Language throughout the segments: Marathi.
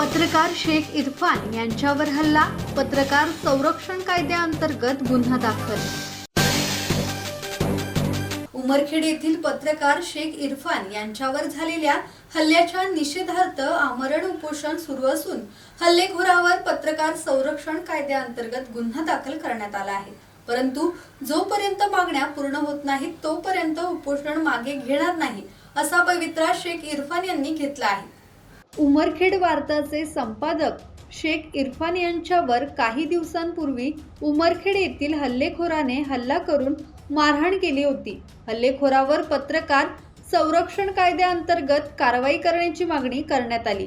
पत्रकार शेख इरफान यांच्यावर हल्ला पत्रकार संरक्षण कायद्याअंतर्गत गुन्हा दाखल. उमरखेड येथील पत्रकार शेख इरफान यांच्यावर झालेल्या हल्ल्याच्या निषेधार्थ आमरण उपोषण सुरू असून हल्लेखोरावर पत्रकार संरक्षण कायद्याअंतर्गत गुन्हा दाखल करण्यात आला आहे. परंतु जोपर्यंत मागण्या पूर्ण होत नाहीत तोपर्यंत उपोषण मागे घेणार नाही असा पवित्रा शेख इरफान यांनी घेतला आहे. उमरखेड वार्ताचे संपादक शेख इरफान यांच्यावर काही दिवसांपूर्वी उमरखेड येथील हल्लेखोराने हल्ला करून मारहाण केली होती. हल्लेखोरावर पत्रकार संरक्षण कायद्याअंतर्गत कारवाई करण्याची मागणी करण्यात आली.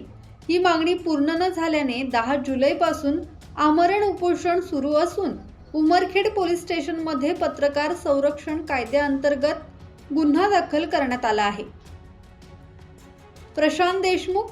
ही मागणी पूर्ण न झाल्याने दहा जुलैपासून आमरण उपोषण सुरू असून उमरखेड पोलीस स्टेशनमध्ये पत्रकार संरक्षण कायद्याअंतर्गत गुन्हा दाखल करण्यात आला आहे. प्रशांत देशमुख